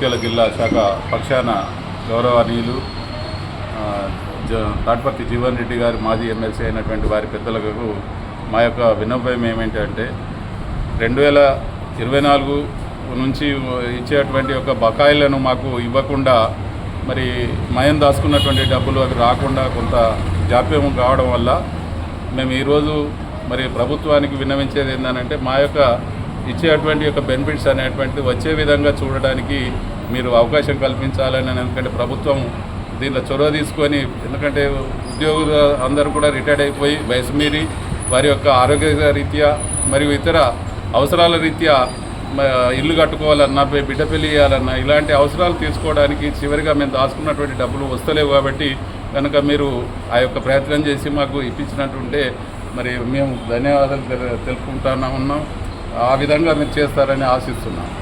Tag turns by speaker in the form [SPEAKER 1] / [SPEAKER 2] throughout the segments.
[SPEAKER 1] జగిత్యాల జిల్లా శాఖ పక్షాన గౌరవనీయులు ఆ, జ- జీవన్ రెడ్డి గారి మాజీ ఎమ్మెల్సీ అయినటువంటి వారి పెద్దలకు మా యొక్క విన్నపం ఏమిటంటే రెండు వేల ఇరవై నాలుగు నుంచి ఇచ్చేటువంటి ఒక బకాయిలను మాకు ఇవ్వకుండా మరి మయం దాచుకున్నటువంటి డబ్బులు అవి రాకుండా కొంత జాప్యం కావడం వల్ల మేము ఈరోజు మరి ప్రభుత్వానికి విన్నవించేది ఏంటంటే మా యొక్క ఇచ్చేటువంటి యొక్క బెనిఫిట్స్ అనేటువంటిది వచ్చే విధంగా చూడడానికి మీరు అవకాశం కల్పించాలని ఎందుకంటే ప్రభుత్వం దీంట్లో చొరవ తీసుకొని ఎందుకంటే ఉద్యోగులు అందరూ కూడా రిటైర్డ్ అయిపోయి వయసు మీరి వారి యొక్క ఆరోగ్య రీత్యా మరియు ఇతర అవసరాల రీత్యా ఇల్లు కట్టుకోవాలన్నా బిడ్డ పెళ్ళి చేయాలన్నా ఇలాంటి అవసరాలు తీసుకోవడానికి చివరిగా మేము దాచుకున్నటువంటి డబ్బులు వస్తలేవు కాబట్టి కనుక మీరు ఆ యొక్క ప్రయత్నం చేసి మాకు ఇప్పించినట్టుంటే మరి మేము ధన్యవాదాలు తెలు- ఉన్నాం. ఆ విధంగా మీరు చేస్తారని ఆశిస్తున్నాను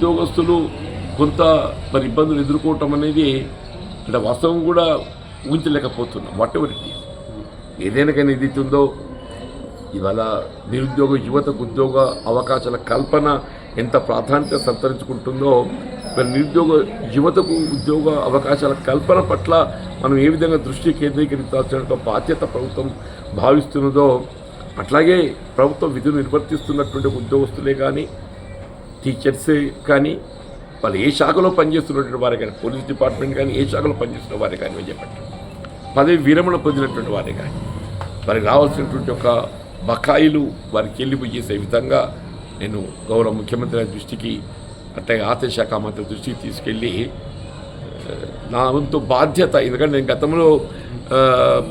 [SPEAKER 2] ఉద్యోగస్తులు కొంత మరి ఇబ్బందులు ఎదుర్కోవటం అనేది అంటే వాస్తవం కూడా ఊహించలేకపోతున్నాం. వాట్ ఎవర్ ఇట్ ఈస్ ఏదైనా కానీ ఏదైతే ఉందో ఇవాళ నిరుద్యోగ యువతకు ఉద్యోగ అవకాశాల కల్పన ఎంత ప్రాధాన్యత సంతరించుకుంటుందో మరి నిరుద్యోగ యువతకు ఉద్యోగ అవకాశాల కల్పన పట్ల మనం ఏ విధంగా దృష్టి కేంద్రీకరించాల్సిన బాధ్యత ప్రభుత్వం భావిస్తున్నదో అట్లాగే ప్రభుత్వం విధులు నిర్వర్తిస్తున్నటువంటి ఉద్యోగస్తులే కానీ టీచర్స్ కానీ వాళ్ళు ఏ శాఖలో పనిచేస్తున్నటువంటి వారే కానీ పోలీస్ డిపార్ట్మెంట్ కానీ ఏ శాఖలో పనిచేస్తున్న వారే కానీ అని చెప్పండి. పదవి విరమణ పొందినటువంటి వారే కానీ వారికి రావాల్సినటువంటి ఒక బకాయిలు వారికి చెల్లింపు చేసే విధంగా నేను గౌరవ ముఖ్యమంత్రి దృష్టికి అట్లాగే ఆర్థిక శాఖ మంత్రి దృష్టికి తీసుకెళ్ళి నా వంతు బాధ్యత. ఎందుకంటే నేను గతంలో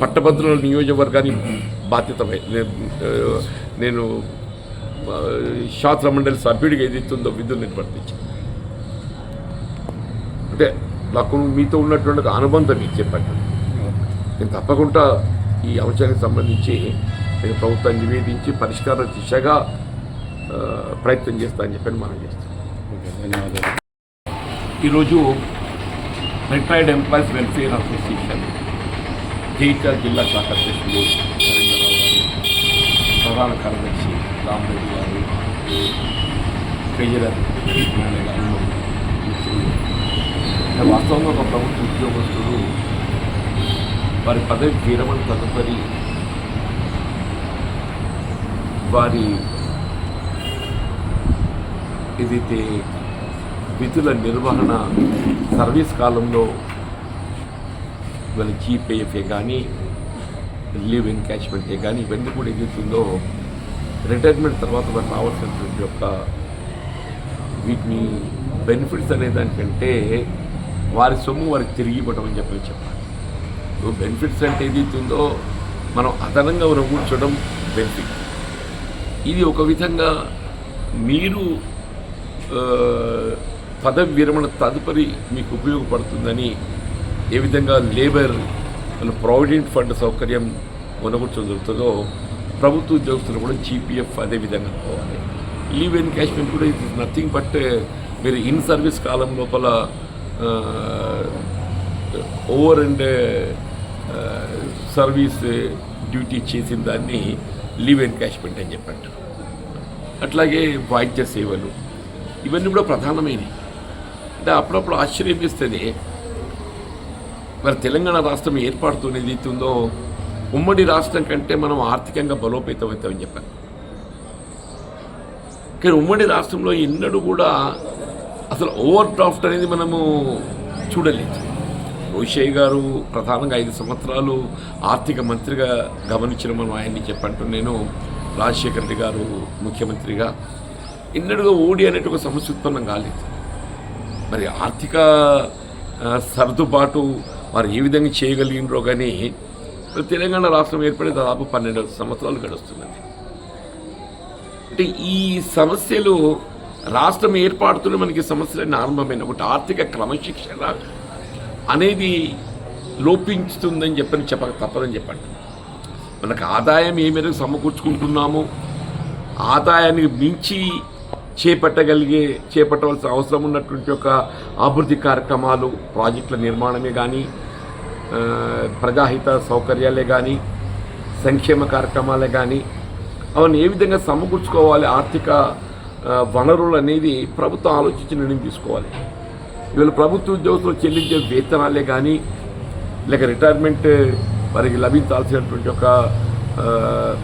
[SPEAKER 2] పట్టభద్రుల నియోజకవర్గాన్ని బాధ్యత నేను, శాస్త్ర మండలి సభ్యుడిగా ఏదైతుందో విధులు నిర్వర్తించాను అంటే నాకు మీతో ఉన్నటువంటి ఒక అనుబంధం మీకు చెప్పండి. నేను తప్పకుండా ఈ అంశానికి సంబంధించి నేను ప్రభుత్వాన్ని నివేదించి పరిష్కార దిశగా ప్రయత్నం చేస్తానని చెప్పని మనం చేస్తాం. ఈరోజు రిటైర్డ్ ఎంప్లాయీస్ వెల్ఫేర్ అసోసియేషన్ జైత్యాల జిల్లా శాఖ అధ్యక్షులు నరేంద్రరావు గారు ప్రధాన కార్యదర్శి రామరెడ్డి గారు ట్రెజరర్ గారు వాస్తవంగా ఒక ప్రభుత్వ ఉద్యోగస్తుడు వారి పదవి విరమణ తదుపరి వారి ఏదైతే విధుల నిర్వహణ సర్వీస్ కాలంలో వాళ్ళ జీపీఎఫ్ఏ కానీ లీవ్ ఎన్కాష్మెంటే కానీ ఇవన్నీ కూడా ఏదైతుందో రిటైర్మెంట్ తర్వాత మనకు రావాల్సినటువంటి యొక్క వీటిని బెనిఫిట్స్ అనే దానికంటే వారి సొమ్ము వారికి తిరిగి ఇవ్వడం అని చెప్పి చెప్పాలి. ఇప్పుడు బెనిఫిట్స్ అంటే ఏదైతుందో మనం అదనంగా మనం బెనిఫిట్ ఇది ఒక విధంగా మీరు పదవి విరమణ తదుపరి మీకు ఉపయోగపడుతుందని ఏ విధంగా లేబర్ మన ప్రావిడెంట్ ఫండ్ సౌకర్యం కొనగొచ్చడం జరుగుతుందో ప్రభుత్వ ఉద్యోగస్తులు కూడా జీపీఎఫ్ అదే విధంగా పోవాలి లీవ్ ఎన్కాష్మెంట్ కూడా ఇట్ ఇస్ నథింగ్ బట్ మీరు ఇన్ సర్వీస్ కాలం లోపల ఓవర్ అండ్ సర్వీస్ డ్యూటీ చేసిన దాన్ని లీవ్ ఎన్కాష్మెంట్ అని చెప్పంటారు. అట్లాగే వైద్య సేవలు ఇవన్నీ కూడా ప్రధానమైనవి. అంటే అప్పుడప్పుడు ఆశ్చర్యపిస్తుంది మరి తెలంగాణ రాష్ట్రం ఏర్పాటుతోనే ఏదైతే ఉమ్మడి రాష్ట్రం కంటే మనం ఆర్థికంగా బలోపేతమవుతామని చెప్పారు కానీ ఉమ్మడి రాష్ట్రంలో ఎన్నడూ కూడా అసలు ఓవర్ డ్రాఫ్ట్ అనేది మనము చూడలేదు. రోషయ్య గారు ప్రధానంగా ఐదు సంవత్సరాలు ఆర్థిక మంత్రిగా గమనించిన మనం ఆయన్ని చెప్పంటూ నేను రాజశేఖర రెడ్డి గారు ముఖ్యమంత్రిగా. ఎన్నడూగా ఓడి అనేటువంటి ఒక సమస్య ఉత్పన్నం కాలేదు. మరి ఆర్థిక సర్దుబాటు వారు ఏ విధంగా చేయగలిగినరో కానీ తెలంగాణ రాష్ట్రం ఏర్పడి దాదాపు పన్నెండు సంవత్సరాలు గడుస్తున్నది. అంటే ఈ సమస్యలు రాష్ట్రం ఏర్పాటుతోనే మనకి సమస్యలన్నీ ఆరంభమైన ఒకటి ఆర్థిక క్రమశిక్షణ అనేది లోపించుతుందని చెప్పని చెప్పక తప్పదని చెప్పండి. మనకు ఆదాయం ఏ మేరకు సమకూర్చుకుంటున్నామో ఆదాయానికి మించి చేపట్టగలిగే చేపట్టవలసిన అవసరం ఉన్నటువంటి ఒక అభివృద్ధి కార్యక్రమాలు ప్రాజెక్టుల నిర్మాణమే కానీ ప్రజాహిత సౌకర్యాలే కానీ సంక్షేమ కార్యక్రమాలే కానీ అవన్నీ ఏ విధంగా సమకూర్చుకోవాలి ఆర్థిక వనరులు అనేది ప్రభుత్వం ఆలోచించి నిర్ణయం తీసుకోవాలి. ఇవాళ ప్రభుత్వ ఉద్యోగస్తులు చెల్లించే వేతనాలే కానీ లేక రిటైర్మెంట్ వారికి లభించాల్సినటువంటి ఒక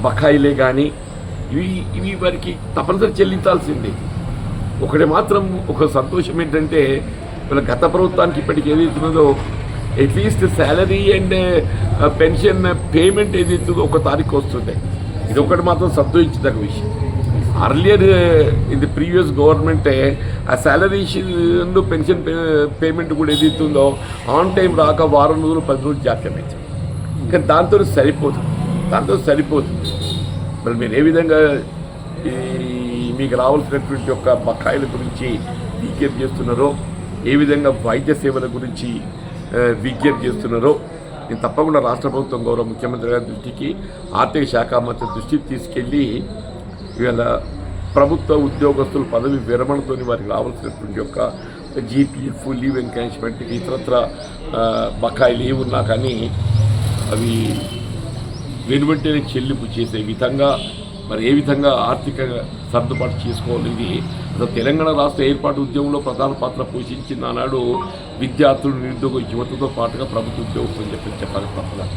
[SPEAKER 2] బకాయిలే కానీ ఇవి ఇవి వారికి తప్పనిసరి చెల్లించాల్సింది. ఒకటి మాత్రం ఒక సంతోషం ఏంటంటే వీళ్ళ గత ప్రభుత్వానికి ఇప్పటికి ఏదైతున్నదో at least salary and pension payment ఏదైతుందో ఒక తారీఖు వస్తుంది ఇది ఒకటి మాత్రం సంతోషించదగ్గ విషయం. అర్లియర్ ఇది ప్రీవియస్ గవర్నమెంటే ఆ శాలరీ పెన్షన్ పేమెంట్ కూడా ఏదైతుందో ఆన్ టైం రాక వారం రోజులు పది రోజులు జాప్యం ఇచ్చింది. కానీ దాంతో సరిపోతుంది దాంతో సరిపోతుంది మరి మీరు ఏ విధంగా ఈ మీకు రావాల్సినటువంటి యొక్క బకాయిల గురించి విజ్ఞప్తి చేస్తున్నారో ఏ విధంగా వైద్య సేవల గురించి విజ్ఞప్తి చేస్తున్నారో నేను తప్పకుండా రాష్ట్ర ప్రభుత్వం గౌరవ ముఖ్యమంత్రి గారి దృష్టికి ఆర్థిక శాఖ మంత్రి దృష్టికి తీసుకెళ్ళి ఇవాళ ప్రభుత్వ ఉద్యోగస్తులు పదవి విరమణతోని వారికి రావాల్సినటువంటి యొక్క జీపీఎఫ్ లీవ్ ఎంకరేజ్మెంట్ ఇతరత్ర బకాయిలు ఏమున్నా కానీ అవి వెనువెంటనే చెల్లింపు చేసే విధంగా మరి ఏ విధంగా ఆర్థిక సర్దుబాటు చేసుకోవాలి ఇది? అసలు తెలంగాణ రాష్ట్ర ఏర్పాటు ఉద్యమంలో ప్రధాన పాత్ర పోషించిన ఆనాడు విద్యార్థులు నిరుద్యోగ యువతతో పాటుగా ప్రభుత్వ ఉద్యోగస్తులు చెప్పి చెప్పాలి తప్పదు?